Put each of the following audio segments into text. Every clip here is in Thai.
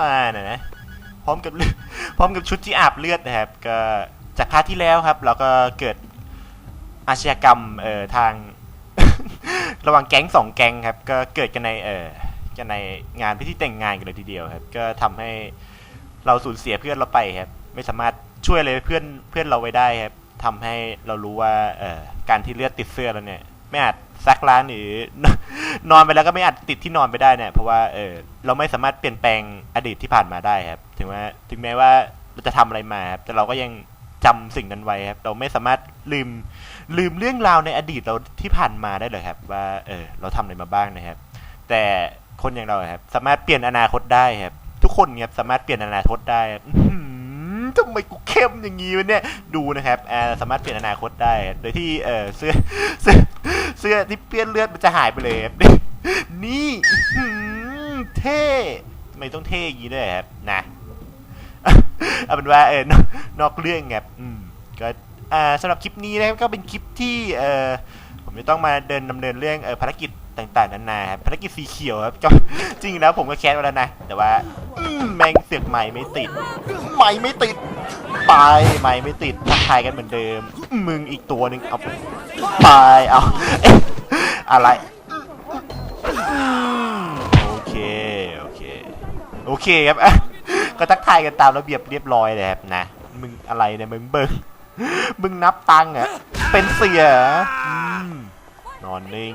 ตื่นเช้ามานะนะพร้อมกับพร้อมกับชุดที่อาบเลือดนะครับ ก็จากพาร์ทที่แล้วครับ เราก็เกิดอาชญากรรมเอ่อทาง ระหว่างแก๊งสองแก๊งครับ ก็เกิดกันในเอ่อกันในงานพิธีแต่งงานกันเลยทีเดียวครับ ก็ทำให้เราสูญเสียเพื่อนเราไปครับ ไม่สามารถช่วยอะไรเพื่อนเพื่อนเราไว้ได้ครับทำให้เรารู้ว่าเอ่อการที่เลือดติดเสื้อแล้วเนี่ย ไม่อาจซักล้างหรือ นอนไปแล้วก็ไม่อาจติดที่นอนไปได้เนี่ยเพราะว่าเออเราไม่สามารถเปลี่ยนแปลงอดีตที่ผ่านมาได้ครับ ถึงแม้ถึงแม้ว่าเราจะทำอะไรมาครับแต่เราก็ยังจำสิ่งนั้นไว้ครับ เราไม่สามารถลืมลืมเรื่องราวในอดีตเราที่ผ่านมาได้เลยครับ ว่าเออเราทำอะไรมาบ้างนะครับ แต่คนอย่างเราครับ สามารถเปลี่ยนอนาคตได้ครับ ทุกคนครับสามารถเปลี่ยนอนาคตได้ ทำไมกูเข้มอย่างนี้วะเนี่ย ดูนะครับแอร์สามารถเปลี่ยนอนาคตได้ โดยที่เออเสื้อเสื้อเสื้อที่เปื้อนเลือดมันจะหายไปเลยครับนี่เท่ทำไมต้องเท่อย่างนี้ด้วยครับนะเอาเป็นว่าเออนอกนอกเรื่องครับอืมก็อ่าสำหรับคลิปนี้นะครับก็เป็นคลิปที่เออผมจะต้องมาเดินดำเนินเรื่องเออภารกิจ ต่างๆนานาครับภารกิจสีเขียวครับก็จริงแล้วผมก็แคสไว้แล้วนะ แต่ว่าอมแมงเสียกใหม่ไม่ติดใหม่ไม่ติดไปใหม่ไม่ติดทักทายกันเหมือนเดิม มึงอีกตัวหนึ่งเอาไปเอาเอ๊ะอะไรโอเคโอเคโอเคครับก็ทักทายกันตามระเบียบเรียบร้อยเลยครับนะมึงอะไรเนี่ยมึงเบิ้งมึงนับตังค์อะเป็นเสียนอนนิ่ง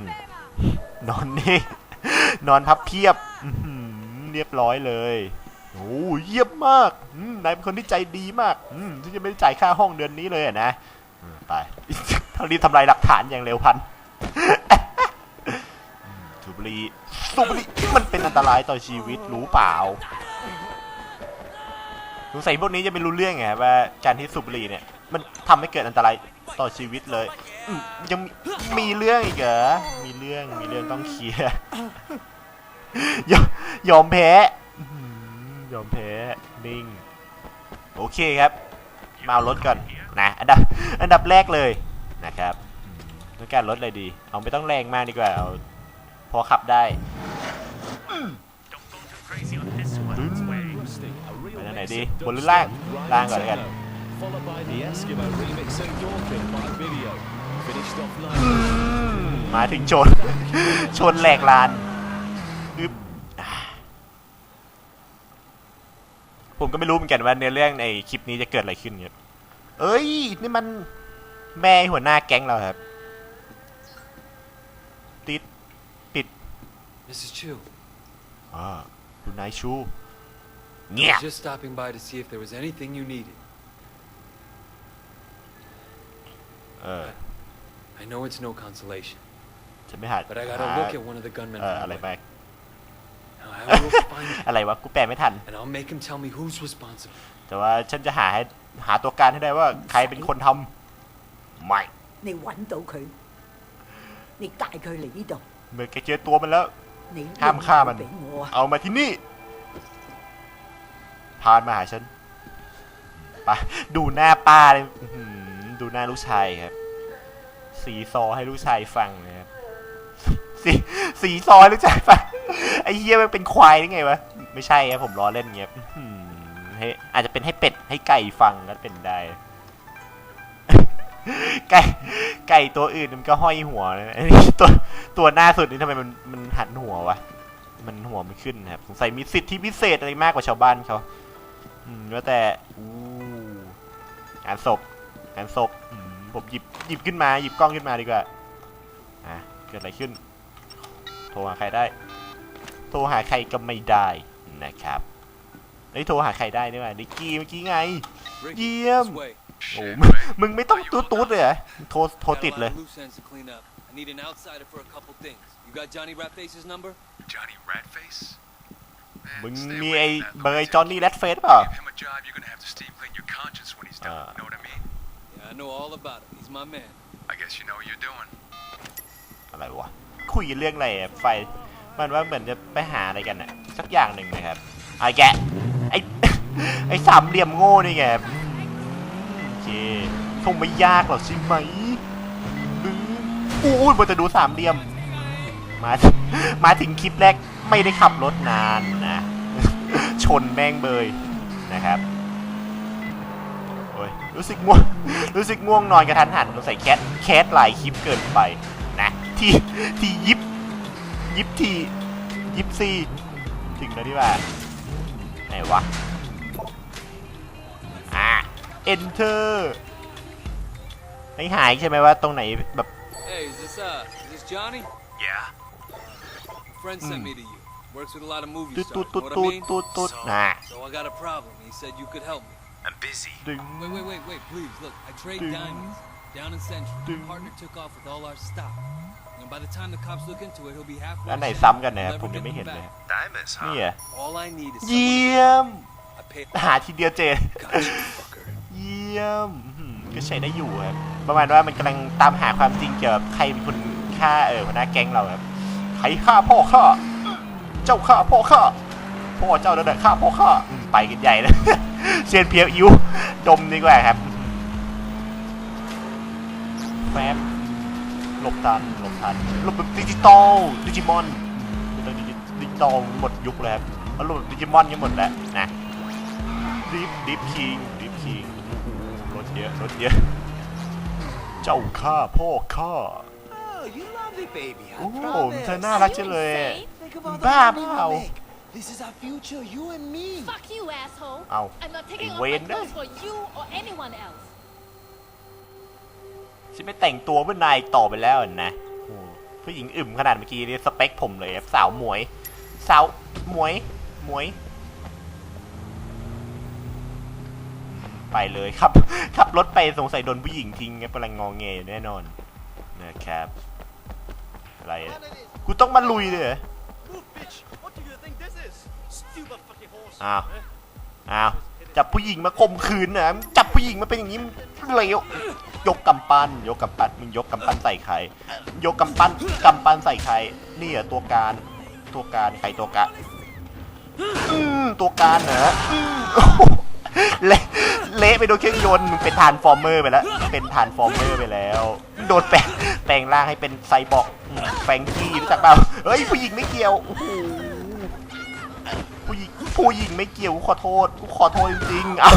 นอนนิ่นอนพับเพียบเรียบร้อยเลยโอ้เยี่ยมมากนายเป็นคนที่ใจดีมากที่จะไม่ได้จ่ายค่าห้องเดือนนี้เลยนะไปเท่านี้ทำลายหลักฐานอย่างเร็วพันสูบบุหรีสูบบุหรีมันเป็นอันตรายต่อชีวิตรู้เปล่าสงสัยพวกนี้จะไม่รู้เรื่องไงว่าการที่สูบบุหรี่เนี่ย มันทำให้เกิดอันตรายต่อชีวิตเลย ยังมีเรื่องอีกเหรอ มีเรื่อง มีเรื่องต้องเคลียร์ ยอมยอมแพ้ ยอมแพ้ นิ่ง โอเคครับ มาเอารถก่อนนะ อันดับ อันดับแรกเลยนะครับต้องการรถอะไรดี เอาไม่ต้องแรงมากดีกว่า เอาพอขับได้ไปทางไหนดี บนหรือล่าง ล่างก่อนแล้วกัน Followed by the Eskimo remix and Dorkin by video. Finished off อื nice. มมาถึงชน ชนแหลกลานอึ๊บอ่าผมก็ไม่รู้เหมือนกันว่าเนื้อเรื่องในคลิปนี้จะเกิดอะไรขึ้นครับเอ้ย นี่มันแม่หัวหน้าแก๊งเราครับ ติด ติด Mrs. Chu, อ่าคุณนายชูเงียบ just stopping by to see if there was anything you needed. เออ I know it's no consolation, ฉันไม่หา but I gotta หา look at one of the gunmen เอ่อ from อะไร the ไป way. Now I will find him, อะไรวะ กูแปลไม่ทัน and I'll make him tell me who's responsible. แต่ว่าฉันจะหาให้หาตัวการให้ได้ว่าใครเป็นคนทำไม่ 你揾到佢，你带佢嚟呢度， เมื่อแกเจอตัวมันแล้ว 你 ห้ามฆ่ามัน 俾我啊！ เอามาที่นี่ พานมาหาฉันไปดูหน้าป้าเลยอื้อหือดูหน้าลูกชายครับ สีซอให้ลูกชายฟังนะครับสีสีซอให้ลูกชายฟังไอ้เหี้ยมันเป็นควายได้ไงวะไม่ใช่ครับผมล้อเล่นเงี้ยอื้อหือให้อาจจะเป็นให้เป็ดให้ไก่ฟังก็เป็นได้ ไก่ไก่ตัวอื่นมันก็ห้อยหัวนะอันนี้ตัวตัวหน้าสุดนี่ทำไมมันมันหันหัววะมันหัวมันขึ้นครับสงสัยมีสิทธิพิเศษอะไรมากกว่าชาวบ้านเขาอืมว่าแต่อู้งานศพงานศพอืม ผมหยิบหยิบขึ้นมาหยิบกล้องขึ้นมาดีกว่าอะเกิดอะไรขึ้น โทรหาใครได้ โทรหาใครก็ไม่ได้นะครับเฮ้ยโทรหาใครได้นี่หว่าดิกกี้เมื่อกี้ไง Ricky, Yeah. this way. โอ้มึงมึงไม่ต้องตูดตูดเลยเหรอโทรโทร Got a ติด lot เลย of loose ends to clean up. I need an outsider for a couple things. You got Johnny Ratface's number? Johnny Ratface? Man, มึง stay มี away ไอ้ from that เบอร์ไอ้ lunatic. จอห์นนี่แรดเฟสเปล่า I mean? Yeah, I know all about him. He's my man. I guess you know what you're doing. อะไรวะ คุยเรื่องอะไรอะไฟ มันว่าเหมือนจะไปหาอะไรกันอะสักอย่างหนึ่งนะครับไอ้แกะไอ้ ไอ้สามเหลี่ยมโง่นี่ไงโอเคคงไม่ยากหรอกใช่ไหมอืมอู้ยมันจะดูสามเหลี่ยม มามาถึงคลิปแรกไม่ได้ขับรถนานนะนแม่งเบยนะครับ โอ้ยรู้สึกง่วง รู้สึกง่วงนอนกระทันหันสงสัยแคทแคทหลายคลิปเกินไปนะที่ที่ยิบยิบทียิบซีถึงแล้วที่ว่าไหนวะอ่า enter ไม่หายใช่ไหมว่าตรงไหนแบบ Hey, is this uh, is this Johnny? Yeah? Friend sent me to you. Works with a lot of movie ตุ๊ด stars. ตุ๊ด Know ตุ๊ด what I ตุ๊ด mean? ตุ๊ดตุ๊ดน่ะ So I got a problem. He said you could help me. I'm busy. ดึง Wait, wait, wait, wait, please. Look, I trade Ding. diamonds down in Central. Ding. Partner took off with all our stock. And by the time the cops look into it, he'll be halfway. อันไหน set. ซ้ำกันเนี่ย We'll ผม never ยังไม่ get เห็น them เลย back. Diamonds, huh? นี่อะ All I need is เยี่ someone ยม I paid หาทีเดียวเจอ Gotcha, fucker. เยี่ยมอื้อหือก็ใช้ได้อยู่ครับ ประมาณว่ามันกำลังตามหาความจริงเกี่ยวกับใครเป็นคนฆ่าเออหัวหน้าแก๊งเราครับ ใครฆ่าพ่อข้า เจ้าฆ่าพ่อข้า พ่อเจ้าเดินฆ่าพ่อข้าอืมไปกันใหญ่เลย เซียนเพียวอิวดมดีกว่าครับแฟบหลบทันหลบทันหลบแบบดิจิตอลดิจิมอนดิจิดิจิตอลหมดยุคเลยครับแล้วหลบแบบดิจิมอนยังหมดแล้วนะดิฟดิฟคิงดิฟคิงรถเยอะรถเยอะเจ้าข้าพ่อข้า Oh, you lovely baby. I โอ้โห promise. เธอน่ารักจังเลย Think of all the Bah, money bah. we make. This is our future, you and me. Fuck you, asshole. Ow. I'm not taking Hey, off wait my a clothes minute. for you or anyone else. ฉันไม่แต่งตัวเพื่อนายอีกต่อไปแล้วนะโอ้ผู้หญิงอึมขนาดเมื่อกี้นี่สเปคผมเลยครับสาวหมวย สาวหมวยหมวย ไปเลยครับ ขับรถไปสงสัยโดนผู้หญิงทิ้งครับกำลังงองเงยอยู่แน่นอนนะครับ อะไรอะกูต้องมาลุยเลยเหรอ อ้าว อ้าว จับผู้หญิงมาข่มขืนนะจับผู้หญิงมาเป็นอย่างนี้มันเลวยกกำปั้น ยกกำปั้นมึงยกกำปั้นใส่ใคร ยกกำปั้นกำปั้นใส่ใครนี่เหรอตัวการ ตัวการใครตัวการอืมตัวการเหรอเละเละไปโดนเครื่องยนต์มึงเป็นทานฟอร์เมอร์ไปแล้ว เป็นทานฟอร์เมอร์ไปแล้ว โดนแปลงแปลงร่างให้เป็นไซบอร์กแฟงกี้รู้จักเปล่าเฮ้ยผู้หญิงไม่เกี่ยวโอ้โห ผู้หญิงไม่เกี่ยวกูขอโทษกูขอโทษจริงๆ เอา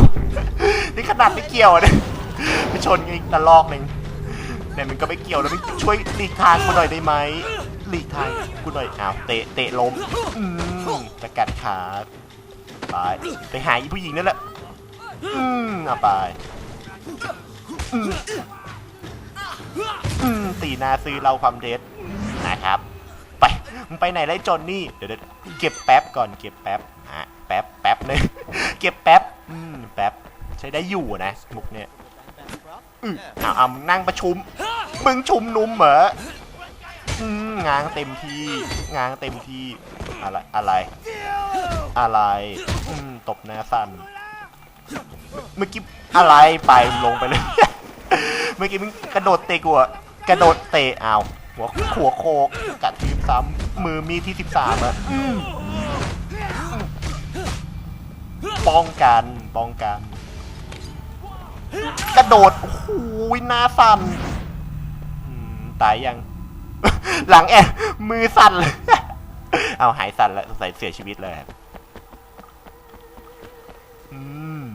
นี่ขนาดไม่เกี่ยวอะเนี่ยไปชนกันอีกตะลอกหนึ่งเนี่ยมันก็ไม่เกี่ยวแล้วมึงช่วยหลีกทางกูหน่อยได้ไหมหลีกทางกูหน่อยอ้าวเตะเตะล้มอืมจะกัดขาไปไปหาอีผู้หญิงนั่นแหละอืมเอาไปอืมอืมตีนาซื้อเราความเท็จนะครับ ไปมึงไปไหนไล่จนนี่ เดี๋ยวเดี๋ยวเก็บแป๊บก่อนเก็บแป๊บ ป๊บแป๊บเลย เก็บแป๊บอืมแป๊บใช้ได้อยู่นะมุกเนี่ยอืมเอาเอามึงนั่งประชุม มึงชุมนุมเหรออืมงางเต็มที่งางเต็มที่อะไรอะไรอะไรอืมตบหน้าสั่นเมื่อกี้อะไรไปลงไปเลย เมื่อกี้มึงกระโดดเตะกูอะกระโดดเตะเอาหัวหัวโคกกัดทีมซ้ำมือมีที่สิบสามอะ ป้องกันป้องกัน กระโดดโอ้โหหน้าสั่นอืมตายยัง หลังแอนมือสั่นเลยเอาหายสั่นแล้วสงสัยเสียชีวิตเลยครับอืม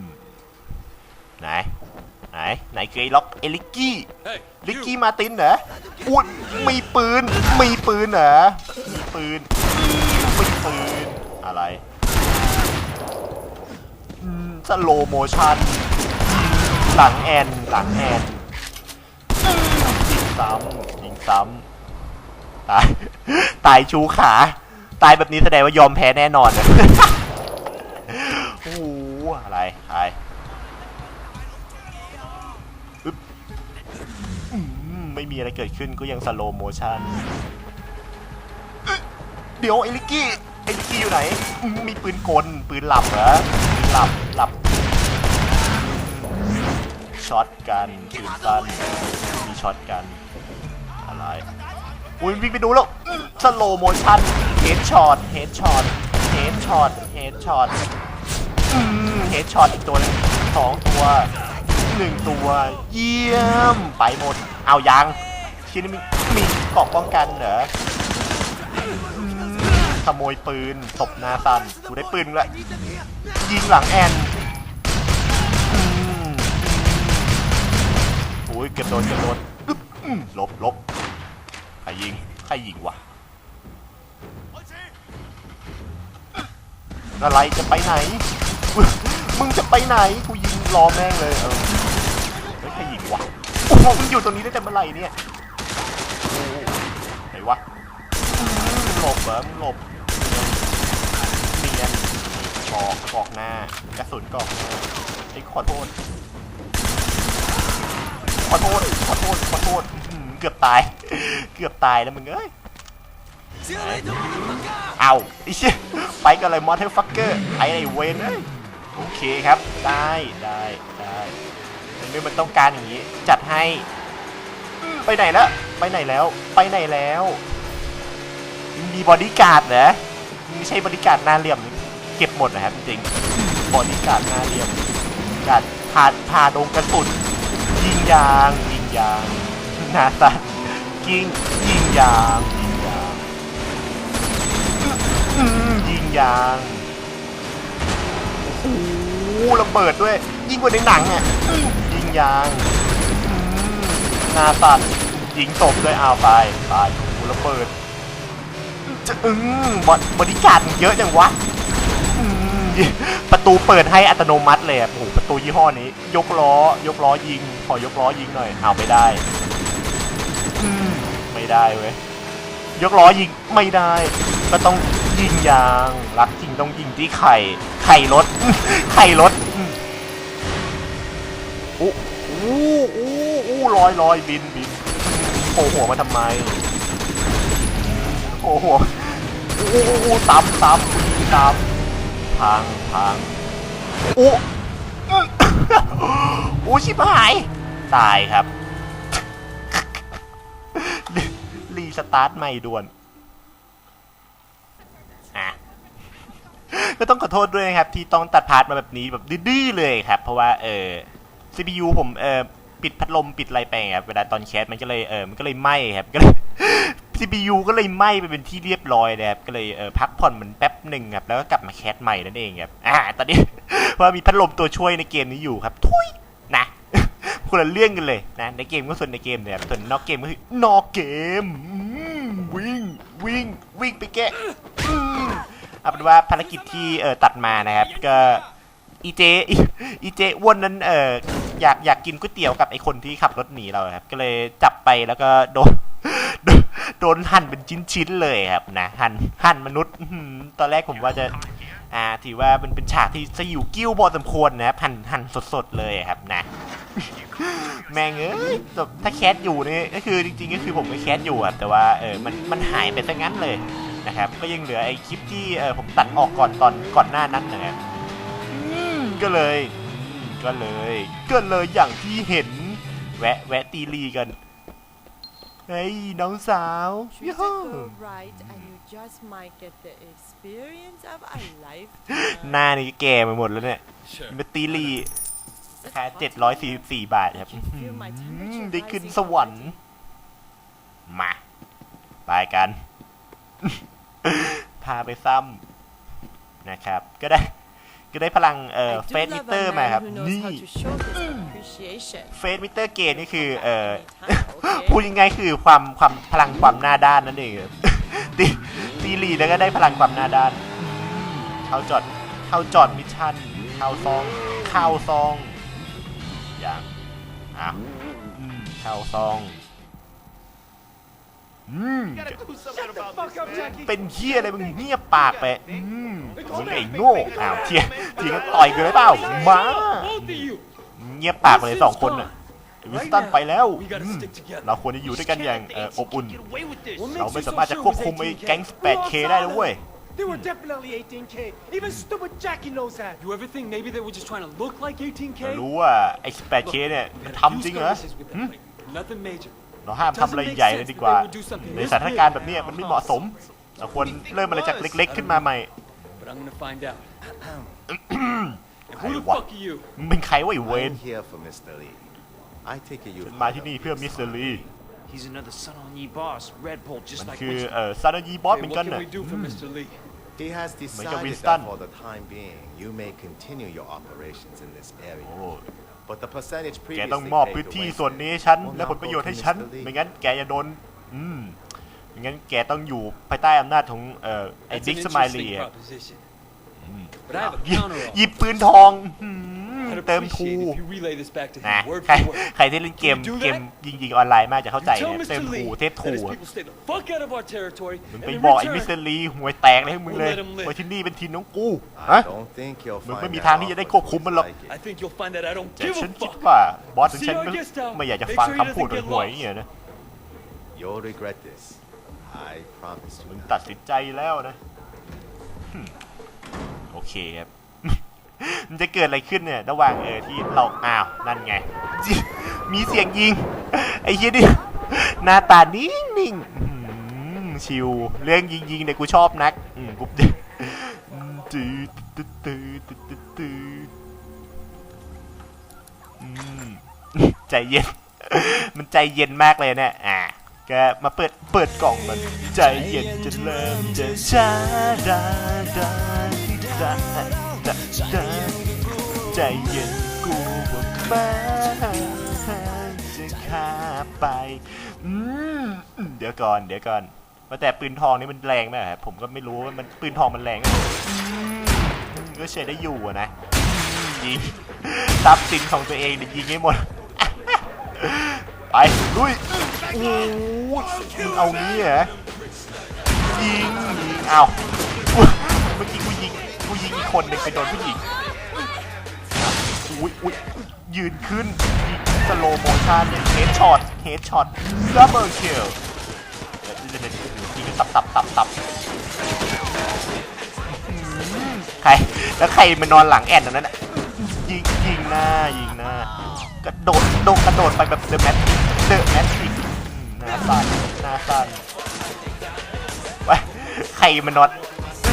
ไหน ไหน ไหนคือไอ้ล็อกเอลิกกี้ Hey, ลิก you. กี้มาตินเหรออุ้ยมีปืน มีปืนเหรอมีปืนมีปืน อะไร สโลโมชั่นหลังแอน หลังแอนยิงซ้ำยิงซ้ำตาย ตายชูขา ตายแบบนี้แสดงว่ายอมแพ้แน่นอนโอ้โหอะไรอะไรอืมไม่มีอะไรเกิดขึ้นก็ยังสโลโมชั่นเดี๋ยวไอ้ลิกกี้ไอ้ลิกกี้อยู่ไหนมมีปืนกล ปืนหลับเหรอปืนหลับหลับ ช็อตกันปืนสั้นมีช็อตกันอะไรอุ้ยวิ่งไปดูแล้วสโลโมชั่นเฮดช็อตเฮดช็อตเฮดช็อตเฮดช็อตเฮดช็อตอีกตัวหนึงสองตัวหนึ่งตัวเยี่ยมไปหมดเอายังชิ้นนี้มีมีเกราะป้องกันเหรอขโมยปืนตบหนาซันกูได้ปืนละยิงหลังแอน อ้ยเกือบโดนเกือบโดนอึ๊บอืมหลบลบใครยิงใครยิงวะอะไรจะไปไหน มึงจะไปไหนกูยิงรอแม่งเลยเออเฮ้ยใครยิงวะโอ้โหมึงอยู่ตรงนี้ได้แต่เมื่อไหร่เนี่ยโอ้ไหนวะหลบเหรอมึงหลบเนียนกอกกอกหน้ากระสุนกอกหน้าไอ้ขอโทษ ขอโทษขอโทษขอโทษเกือบตาย เกือบตายแล้วมึงเอ้ยเอาไอ้เชี่ยไปกันเลยมอเตอร์ฟักเกอร์ไอ้ไอ้เวนเอ้ยโอเคครับ ได้ได้ได้เมื่อมันต้องการอย่างนี้ จัดให้ ไปไหนแล้ว ไปไหนแล้ว ไปไหนแล้ว มีบอดี้การ์ดเหรอไม่ใช่บอดี้การ์ดหน้าเหลี่ยม เก็บหมดนะครับจริงบอดี้การ์ดหน้าเหลี่ยมการ์ดพาพาดงกระสุน ยิงยางยิงยางหนาสัตว์ยิงยิงยางยิงยางอืมยิงยางโอ้โหระเบิดด้วย ยิ่งกว่าในหนังอะยิงยางหนาสั่นยิงศพด้วยเอาไปไปโอ้โหระเบิดจะอืมบอดบริการดเยอะจังวะ ประตูเปิดให้อัตโนมัติเลยอะโอ้โหประตูยี่ห้อนี้ ยกล้อ ยกล้อยิง ขอยกล้อยิงหน่อยเอาไม่ได้อืมไม่ได้เว้ยยกล้อยิงไม่ได้ ก็ต้องยิงยางรักจริงต้องยิงที่ไข่ไข่รถ ไข่รถอืมอู้อู้อู้อู้ลอยลอยบินบินโผล่หัวมาทำไมโผล่หัวอู้อู้อู้ซ้ำซ้ำยิงซ้ำ พังพังอู้อื้ออู้ชิบหาย ตายครับ รีสตาร์ทใหม่ด่วนอะก็ต้องขอโทษด้วยนะครับ ที่ต้องตัดพาร์ทมาแบบนี้แบบดื้อๆเลยครับ เพราะว่าเออ CPU ผมเออปิดพัดลมปิดอะไรไปครับเวลาตอนแคสมันก็เลยเออมันก็เลยไหม้ครับก็เลย CPU ก็เลยไหม้ไปเป็นที่เรียบร้อยนะครับก็เลยเออพักผ่อนเหมันแป๊บหนึ่งครับแล้วก็กลับมาแคสใหม่นั่นเองครับอ่าตอนนี้ เพราะว่ามีพัดลมตัวช่วยในเกมนี้อยู่ครับทุยนะคนละเรื่องกันเลยนะในเกมก็ส่วนในเกมเนี่ยครับส่วนนอกเกมก็คือนอกเกมวิ่งวิ่งวิ่งไปแกะอืมเอาเป็นว่าภารกิจที่เออตัดมานะครับ ก็อีเจอีอีเจอ้วนนั้นเอออยากอยากกินก๋วยเตี๋ยวกับไอคนที่ขับรถหนีเราครับ ก็เลยจับไปแล้วก็โดน โดนหั่นเป็นชิ้นๆเลยครับนะหั่นหั่นมนุษย์ตอนแรกผมว่าจะ อ่าถือว่ามันเป็นฉากที่สยิวกิ้วพอสมควรนะครับหั่นหั่นสดๆเลยครับนะ แม่งเอ้ยถ้าแคสอยู่นี่ก็คือจริงๆก็คือผมก็แคสอยู่อะแต่ว่าเออมันมันหายไปซะงั้นเลยนะครับก็ยังเหลือไอ้คลิปที่เออผมตัดออกก่อนตอนก่อนหน้านั้นนะครับก็เลย ก็เลย ก็เลยอย่างที่เห็น แวะแวะตีลีกัน เฮ้ยน้องสาว Should ยู it ฮู go right and you just might get the experience of a หน้า lifetime. นี่แก่ไปหมดแล้วเนี่ย Sure. มาตีลี It's ค่า possible 744 บาทครับ I can feel my อืม temperature ได้ขึ้น rising สวรรค์ already. มาไปกัน พาไปซ้ำนะครับ ก็ได้ ก็ได้พลังเอ่อ I เฟ do สมิ love เตอ a ร์มา man ครับ who knows นี่ how to show his appreciation. เฟสมิเตอร์เกณฑ์นี่คือเอ่อ Anytime, พูด okay? ยังไงคือความความพลังความหน้าด้านนั่นเองครับตีตีลีแล้วก็ได้พลังความหน้าด้านอืมเข้าจอดเข้าจอดมิชชั่นเข้าซองเข้าซองอย่างอะอืมเข้าซอง อืม เป็นเฮียอะไรมึงเงียบปากไปอืมมึงไอ้โง่อ้าวเทียเทียก็ต่อยกันเลยเปล่ามาเงียบปากไปเลยสองคนน่ะวิสตันไปแล้วอืมเราควรจะอยู่ด้วยกันอย่างเอ่ออบอุ่น เราไม่สามารถจะควบคุมไอ้แก๊ง 8K ได้นะเว้ย They were definitely 18K. Even stupid Jackie knows that. You ever think maybe they were just trying to look like 18K? รู้ว่าไอ้ 8K เนี่ยมันทำจริงเหรอหึ Nothing major. เราห้ามทำอะไรใหญ่เลยดีกว่า ในสถานการณ์แบบเนี้ยมันไม่เหมาะสมเราควรเริ่มอะไรจากเล็ก ๆ ขึ้นมาใหม่ But I'm gonna find out. ใคร Who the วะ fuck are you? มึงเป็นใครวะไอ้เวน I'm here for Mr. Lee. I take it you มาที่นี่เพื่อมิสเตอรี่ He's another son on ye boss, Red Bull, just มัน like คือ Winston. เอ่อซาดายีบอส Hey, เหมือน what กัน can นะ we do for Mr. Lee? He has Make a decided Winston. that for the time being, you may continue your operations in this โอ้ area. But the percentage แก previously ต้องมอบ paid พื้น to ที่ Winston ส่วนนี้ให้ฉัน will และ now ผลประโยชน์ go ให้ to ฉัน Mr. Lee. ไม่งั้นแกจะโดน อืมไม่งั้นแกต้องอยู่ภายใต้อำนาจของเอ่อไอ้ That's บิ๊ an กสม i ลี interesting proposition. But I have a หยิบ counter หยิบปืนทองหืม I'd เติมทู appreciate if you relay this back to นะ him word ใคร for word. ใครที่เล่นเกม Can you do เกม that? ยิงยิงๆออนไลน์มากจะเข้าใจ You tell นะเติม Mr. ทู Lee เทพ that ทู his อะ people stay the fuck out of our territory. มึง and ไป in บอกไอ้ return, มิสเตอร์ลีหวยแตกเลยให้มึงเลย We'll let him live. ว่าที่นี่เป็นทีมของกู I ฮะ don't think you'll มึง find ไม่มี that ทางที่จะได้ offer ควบคุมมันหรอก like it. I think you'll find that I don't แต่ give ฉัน a คิด fuck. ว่าบอสของ See ฉัน you ไม่ on guest house. ไม่อยากจะ Make ฟัง sure he คำพูด doesn't get หวยๆ lost. เนี่ยนะ You'll regret this. I promise มึ you ง that. ตัดสินใจแล้วนะหึโอเคครับ มันจะเกิดอะไรขึ้นเนี่ยระหว่างเออที่เราอ้าวนั่นไง มีเสียงยิง ไอ้เหี้ยนี่หน้าตานิ่งนิ่งชิวเรื่องยิงยิงเนี่ยกูชอบนักอืมกูจืดตืดตืดตืดตืดตืดอืมใจเย็น มันใจเย็นมากเลยเนี่ยอ่าแกมาเปิดเปิดกล่องมันใจเย็นจนเริ่มจะช้าดาดาดา ดาดาดาใจเย็นกูว่าบ้าจะฆ่าไปอืมเดี๋ยวก่อน เดี๋ยวก่อนว่าแต่ปืนทองนี่มันแรงไหมครับผมก็ไม่รู้ว่ามันปืนทองมันแรงไหมก็ใช้ได้อยู่นะยิงทรัพย์สินของตัวเองเนี่ยยิงให้หมดไปลุยโอ้ยมึงเอางี้เหรอยิงยิงเอาเมื่อกี้กูยิง กูยิงอีกคนหนึ่งไปโดนผู้หญิงอุ้ยอุ้ยยืนขึ้นสโลโมชั่นเฮดช็อตเฮดช็อตดับเบิลคิลยิงตับตับตับตับใคร แล้วใครมานอนหลังแอนตรงนั้นน่ะยิงยิงหน้ายิงหน้ากระโดดโดดกระโดดไปแบบเดอะแมทเดอะแมทริกหน้าสั่นหน้าสั่นไปใครมานอน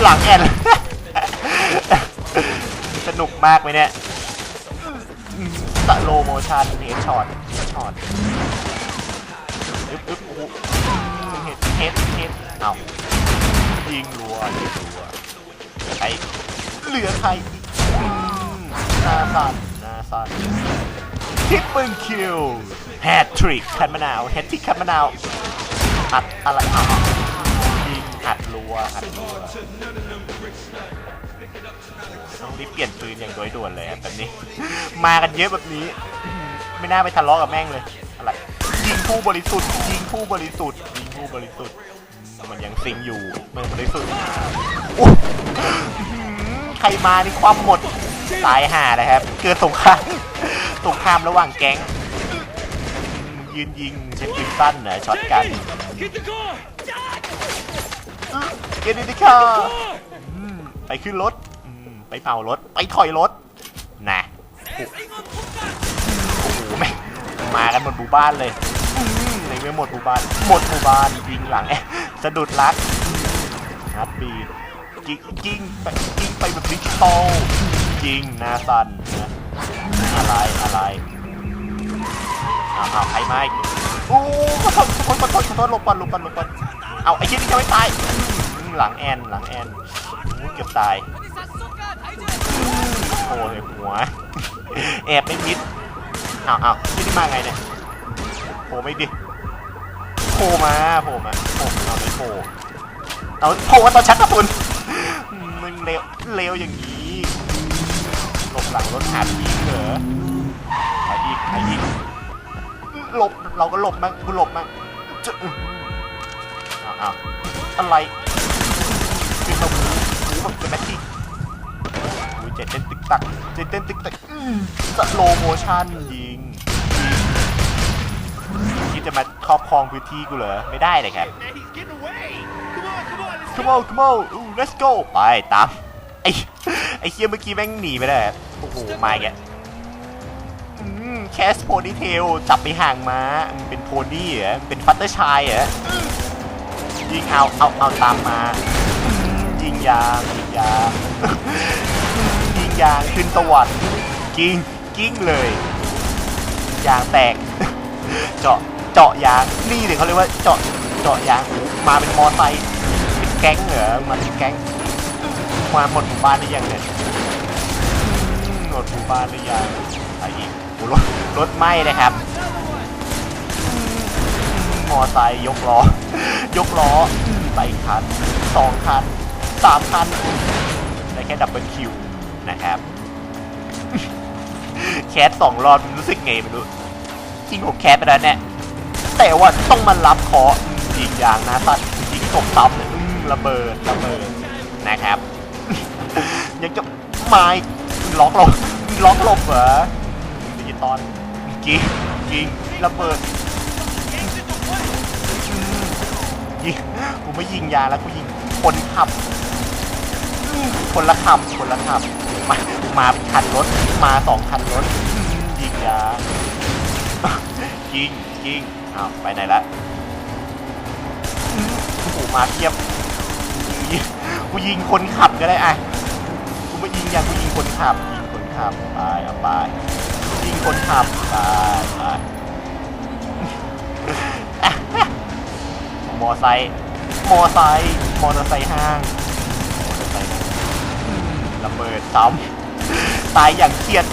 หลังแอน สนุกมากไหมเนี่ยสโลโมชันเฮดช็อตช็อตอึ๊บอึ๊บโอ้โหเฮดเฮดเฮดเอ้ายิงรัวยิงรัวใครเหลือใครอีกหน้าสั่นหน้าสั่นทิปเปิลคิวแฮตทริกคันมะนาวแฮตทริกคันมะนาวอัดอะไรอะยิงอัดรัวอัดรัว ต้องรีบเปลี่ยนปืนอย่างโดยด่วนเลยอะแบบนี้ มากันเยอะแบบนี้ ไม่น่าไปทะเลาะกับแม่งเลย อะไร ยิงผู้บริสุทธิ์ ยิงผู้บริสุทธิ์ ยิงผู้บริสุทธิ์อืมมันยังซิงอยู่เมืองบริสุทธิ์อุ๊ยอื้อหือใครมานี่ความหมด ตายห่าเลยครับ เกิดสงคราม สงครามระหว่างแก๊งอืมยืนยิงใช้ปืนสั้นเหรอช็อตกัน Get the car! เกดิดิค่ะอืมไปขึ้นรถ ไปเผารถ ไปถอยรถ นะโอ้โหแม่งมากันหมดหมู่บ้านเลยอืมไหนไม่หมดหมู่บ้าน หมดหมู่บ้านยิงหลังเอ๊ะสะดุดรักฮัตบีกิ้งกิ้งไปกิ้งไปแบบดิจิตอลยิงนาสันนะอะไรอะไรเอาเอาใครมาอีกโอ้ขอโทษขอโทษขอโทษขอโทษหลบก่อนหลบก่อนหลบก่อนเอาไอ้ยี่นี่จะไม่ตายหลังแอนหลังแอนเกือบตาย โอ้ยหัว แอบไม่มิดอ้าวอ้าวที่นี่มาไงเนี่ยโผล่ไม่ดิโผล่มาโผล่มาโผล่เอาไม่โผล่เอาโผล่มาตอนชักกระสุนมึงเลวเลวอย่างนี้หลบหลังรถหายิงเหรอไปอีกไปอีกหลบเราก็หลบมั้งกูหลบมั้งจะอ้าวอ้าวอะไรคือเราหูหูแบบเป็นแมทที่ เจ็ดเต้นติ๊กตักเจ็ดเต้นติ๊กตักอื้อสโลโมชั่นยิงยิงคิดจะมาครอบครองพื้นที่กูเหรอ ไม่ได้เลยครับ come on come on ooh, let's go ไปตามไอ้ไอ้เคียเมื่อกี้แม่งหนีไปได้อะโอ้โหมาอีกแล้วแคสโพนี่เทลจับไปห่างมามึงเป็นโพนี่เหรอมึงเป็นฟัตเตอร์ชายเหรอยิงเอาเอาเอาตามมาอืมยิงยางยิงยาง ยางขึ้นสวรรค์กิ้งกิ้งเลย ยางแตก เจาะเจาะยางนี่เลยเขาเรียกว่าเจาะเจาะยางมาเป็นมอไซค์เป็นแก๊งเหรอมาเป็นแก๊งมาหมดหมู่บ้านหรือยังเนี่ยหมดหมู่บ้านหรือยังอะไรอีกโอ้รถรถไหม้นะครับอืมอไซค์ยกล้อยกล้ออืมไปคันสองคันสามคันได้แค่ดับเบิลคิว นะครับแคสสองรอบรู้สึกไงไม่รู้จริงผมแคสไปแล้วเนี่ยแต่ว่าต้องมารับเคออีกอย่างนะสัตว์จริงตกซ้ำเนี่ยอืมระเบิดระเบิดนะครับ ยังจะไม้ล็อกลบล็อกลบเหรอดิจิตอลยิงยิงระเบิดยิงกูไม่ยิงยาแล้วกูยิงคนขับคนละขับคนละขับ มามาเป็นคันรถมาสองคันรถยิงยายิงยิงอ้าวไปไหนละอืมโอ้โหมาเทียบกูยิงคนขับก็ได้อะกูไม่ยิงยางกูยิงคนขับยิงคนขับไปเอาไปยิงคนขับไปไปมอไซค์มอไซค์มอเตอร์ไซค์ห้างมอเตอร์ไซค์ห้างอืม ระเบิดซ้ำ ตายอย่างเครียด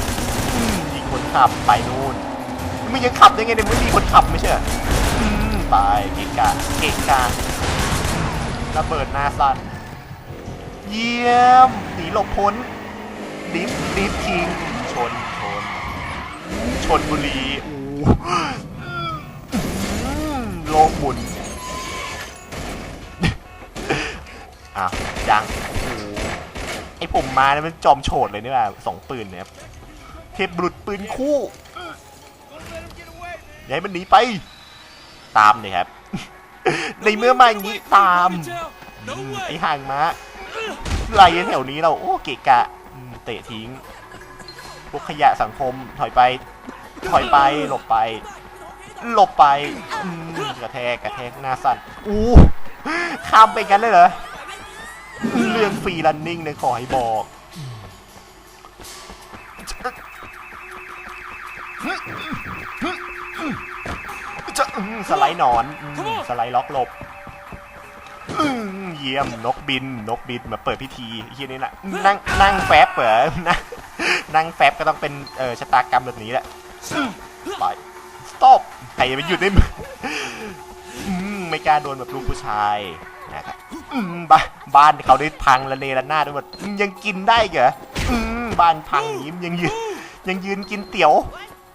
อืมยิงคนขับไปนู่นมึงยังขับได้ไงเนี่ยมึงมีคนขับไม่ใช่เหรออืมไปเกะกะเกะกะระเบิดหน้าสั้นเยี่ยมหนีหลบพ้นดิฟดิฟคิงชนชน ชนบุรีโอ้โลกหมุนอ้าวยังโอ้โหไอ ผมมาเนี่ยมันจอมโฉดเลยนี่แหละสองปืนเนี่ยเทพบุรุษปืนคู่อย่าให้มันหนีไป ตามเลยครับ ในเมื่อมาอย่างนี้ตามไอห่างมาไล่แถวนี้เราโอ้เกะกะเตะทิ้งพวกขยะสังคมถอยไป ถอยไปหลบไป หลบไปกระแทกกระแทกหน้าสั่นอู้ข้ามไปกันเลยเหรอ เรื่องฟรีรันนิ่งเนี่ยขอให้บอก จะอื้อสไลด์หนอนอืมสไลด์ล็อกหลบอื้อเยี่ยมนกบิน นกบินมาเปิดพิธีไอ้เฮียนี่แหละนั่งนั่งแฟบเหรอนั่งนั่งแฟบก็ต้องเป็นเออชะตากรรมแบบนี้แหละไปสต็อปใครจะไปหยุดได้มึงอืมไม่กล้าโดนแบบลูกผู้ชาย นะครับอืมบ้านบ้านเขาได้พังละเลระนาดด้วยหมดอืมยังกินได้เหรออืมบ้านพังอย่างนี้ยังยืนยังยืนกินเตี๋ยว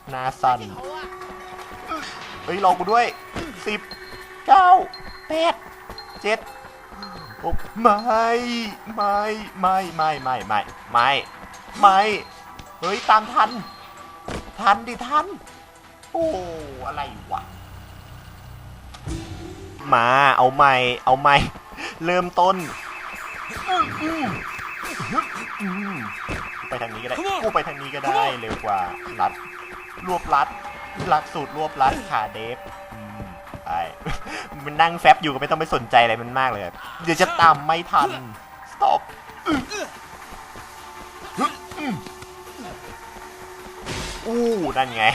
หนาสันเฮ้ยรอกูด้วยสิบเก้าแปดเจ็ดหกไม่ไม่ไม่ไม่ไม่ไม่ไม่ไม่เฮ้ยตามทัน ทันดิทัน โอ้อะไรวะ มาเอาใหม่ เอาใหม่ เริ่มต้นอืมอืมอืมไปทางนี้ก็ได้กูไปทางนี้ก็ได้เร็วกว่ารัดรวบรัดหลักสูตรรวบรัดขาเดฟอืมไปมันนั่งแฟบอยู่ก็ไม่ต้องไปสนใจอะไรมันมากเลย เดี๋ยวจะตามไม่ทัน stop อู้นั่นไง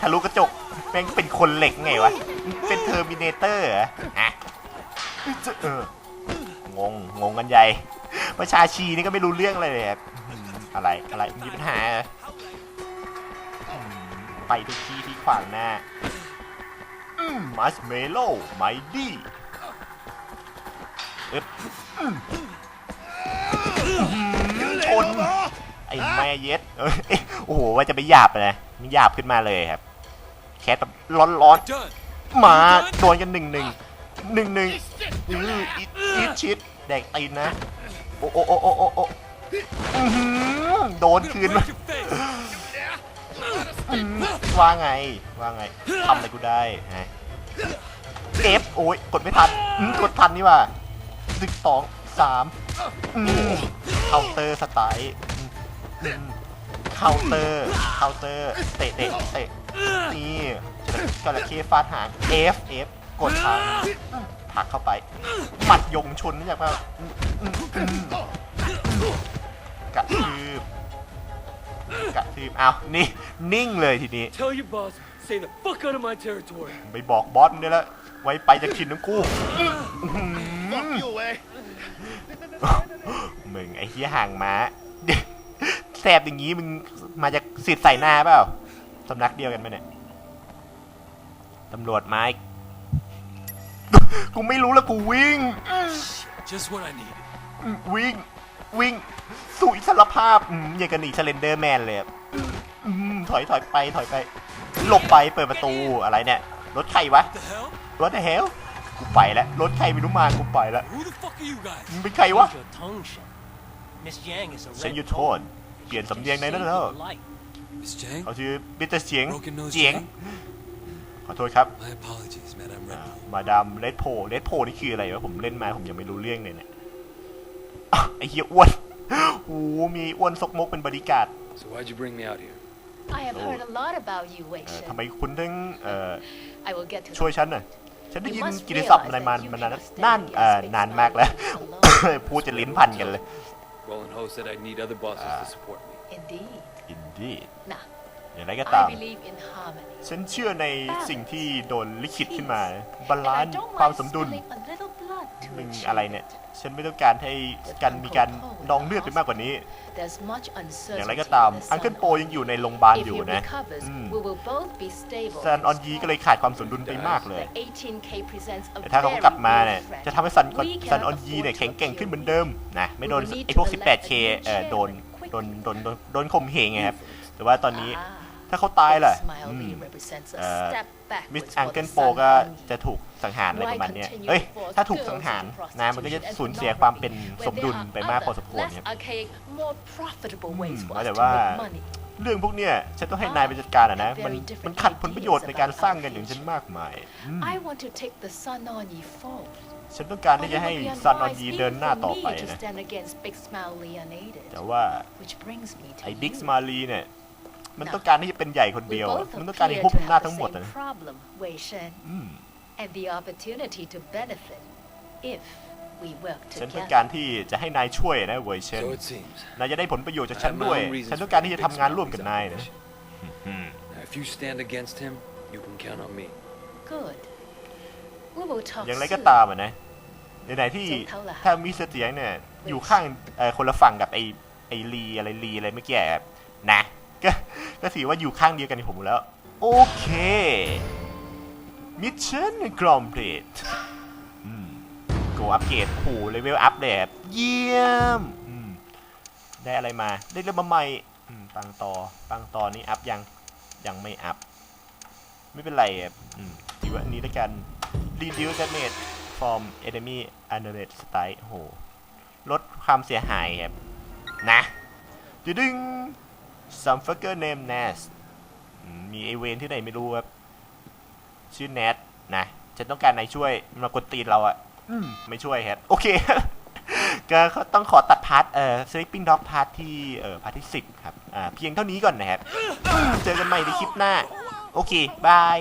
ทะลุกระจกแม่งเป็นคนเหล็กไงวะ เป็นเทอร์มินเตอร์ออะเอองง งงกันใหญ่ ประชาชีนี่ก็ไม่รู้เรื่องอะไรเลยครับอะไร อะไร มีปัญหา ไปทุกที่ที่ขวางหน้าอืมมัสเมโล่ไมดี้อึ๊บอืมชนไอ้แม่เย็ดโอ้โห ว่าจะไปหยาบเลยมันหยาบขึ้นมาเลยครับ แค่แบบร้อนๆมาโดนกันหนึ่งหนึ่งหนึ่งหนึ่งอืออีอีทชิดแดกตีนนะ โอ้โอ้โอ้โอ้โอ้โอ้โดนคืนมาว่าไง ว่าไงทำอะไรกูได้ฮะเอฟโอ้ยกดไม่ทันอืมกดทันนี่ว่าหนึ่งสองสามอืมเคาน์เตอร์สไตล์เคาน์เตอร์เคาน์เตอร์เตะเตะเตะ นี่จระเข้ฟาดหาง F F กดทางผลักเข้าไปหมัดยงชนนี่จากว่าอืมอืมอืมกระทืบกระทืบเอานี่นิ่งเลยทีนี้ Tell your boss, Stay the fuck out of my territory. ไปบอกบอสมึงได้แล้วไว้ไปจากถิ่นของกูอื้อหือ Fuck you away. มึงไอ้เหี้ยห่างม้าแสบอย่างงี้มึงมาจากสิทธิ์ใส่หน้าเปล่า สำนักเดียวกันไหมเนี่ยตำรวจไม้ กูไม่รู้แล้วกูวิ่ง Just what I needed. อืมวิ่ง วิ่ง สู่อิสรภาพอืมอย่างกันหนีเซเลนเดอร์แมนเลยอะอืมถอยถอยไปถอยไป หลบไปเปิดประตูอะไรเนี่ย รถใครวะ The hell? รถเฮลกูไปแล้วรถใครไม่รู้มากูไปแล้ว Who the fuck are you guys? มึงเป็นใครวะ Your tongue shut. Miss Yang is a ฉัน red ยุทธโทษเปลี่ยนสำเนียงในนั้นแล้ว light. Miss Jang? เขาชื่อบิตเตอร์เสียง Broken nose เจียง Jang? ขอโทษครับ My apologies, Madame อ่า Red Bull. มาดามเลดโพเลดโพนี่คืออะไรวะผมเล่นมาผมยังไม่รู้เรื่องเลยเนี่ยอ้าวไอ้เหี้ยอ้วนโอ้โหมีอ้วนซกมกเป็นบริการด So why'd you bring me out here? I have heard a lot about you, เอ่ Wei อ Shen. ทำไมคุณถึงเอ่อ I will get to ช่วย the ฉันน่ะฉันได้ You ยิน must กิตติศัพท์ realize อะไรมา that you มานาน cannot stand นาน against เอ่อ big นานมากแล้ว smiling alone. พูดจะลิ้นพันกันเลย Roland Ho said I'd need other bosses to support me. Indeed. Indeed Nah, อย่างไรก็ตาม I believe in harmony. ฉันเชื่อในสิ่งที่โดนลิขิตขึ้นมา บา And ลา I นซ์ don't ความ mind สมดุล spilling a little blood to มึง achieve อะไรเนี่ย it. ฉันไม่ต้องการให้กันมีการนองเลือดไปมากกว่านี้ There's much อย่างไร uncertainty ก็ตาม in the อังเคิล Sun โป Hall. ยังอยู่ในโรงพยาบาล If อยู่ he นะ recovers, อืม we will both be stable. แซนออนยีก็เลยขาดความสมดุลไปมากเลย The 18K presents a แต่ถ้าเขา very กลับมาเนี่ย real threat. จะทำให้ซัน We ซัน cannot ออนยี afford เนี่ย to แข็งแกร่ง appeal ขึ้นเหมือนเดิมนะ ไม่โดน We will need ไอ้พวก to elect 18K a new เอ่อโดน chairman โดน quickly. โดนโดนโดนข่มเหงไงครับแต่ว่าตอนนี้ Ah, ถ้าเขาตายล่ะ Smile อืม Lee represents a เอ่อ step มิส backwards อัง for เกิ the ลโป Sun ก็ Army. จะถูกสังหารอะไรประมาณเนี้ย Why continue เอ้ย to force ถ้าถูก girls สังหาร into นะมันก็จะ prostitution and สูญเสียความเป็น pornography, สมดุล where there ไป are มากพอ other, สมควร less ครับ archaic, more profitable อืม ways for ว่า us แต่ to ว่า make money. เรื่องพวกเนี้ยฉันต้องให้นายไปจัดการอะนะ มันมันขัดผลประโยชน์ในการสร้างกันอย่างฉันมากมาย อืม I want to take the Sun on ye forward. ฉันต้องการ But ที่ it จะให้ would be ซันออน unwise ยีเดิน even หน้า for ต่อไป me to นะ stand against Big Smile Lee unaided. แต่ว่า Which brings me to ไอ้บิ๊ก you. มารีเนี่ยมันต้องการที่จะเป็นใหญ่คน We เดียวอะ both มันต้องการ appear ให้ควบ to คุมหน้า have ทั้ the งหมด same อะนะ problem, Wei Shen, อืม and the opportunity to benefit if we work ฉันต้อง together. การที่จะให้นายช่วยนะเวยเชน So it seems. นายจะได้ผลประโยชน์จาก I ฉัน have my ด้วย own reasons ฉันต้อง for การที่จะ Big ทำงานร่วม Smiley's กับนายนะ operation. อืม Now, if you stand against him, you can count on me. Good. We will talk อย่างไรก็ soon. ตามอะนะในๆที่เสียงเท่าไหร่ถ้ามีเสียงเนี่ย อยู่ข้างเอ่อคนละฝั่งกับไอ้ไอ้ลีอะไรลีอะไรเมื่อกี้อะนะก็ก็ถือว่าอยู่ข้างเดียวกันกับผมแล้ว โอเคมิชชั่นกรอมเพลตโกอัปเกรดโอ้โหเลเวลอัพเลยครับเยี่ยมอืมได้อะไรมา ได้เรื่องมาใหม่อืมปังต่อปังต่อนี่อัพยังยังไม่อัพ ไม่เป็นไรครับอืมถือว่าอันนี้แล้วกัน reduce damage from enemy unarmed strike โอ้โห ลดความเสียหายครับ นะดึดึง some fucker name Nas อืมมีไอเวนที่ไหนไม่รู้ครับ ชื่อ Nat นะ ฉันต้องการนายช่วยมันมากดตีนเราอะอืมไม่ช่วยครับ โอเค ก็ต้องขอตัดพาร์ทเอ่อ sleeping dog พาร์ทที่เอ่อพาร์ทที่10ครับ อ่า เพียงเท่านี้ก่อนนะครับอืมเจอกันใหม่ในคลิปหน้า โอเค บาย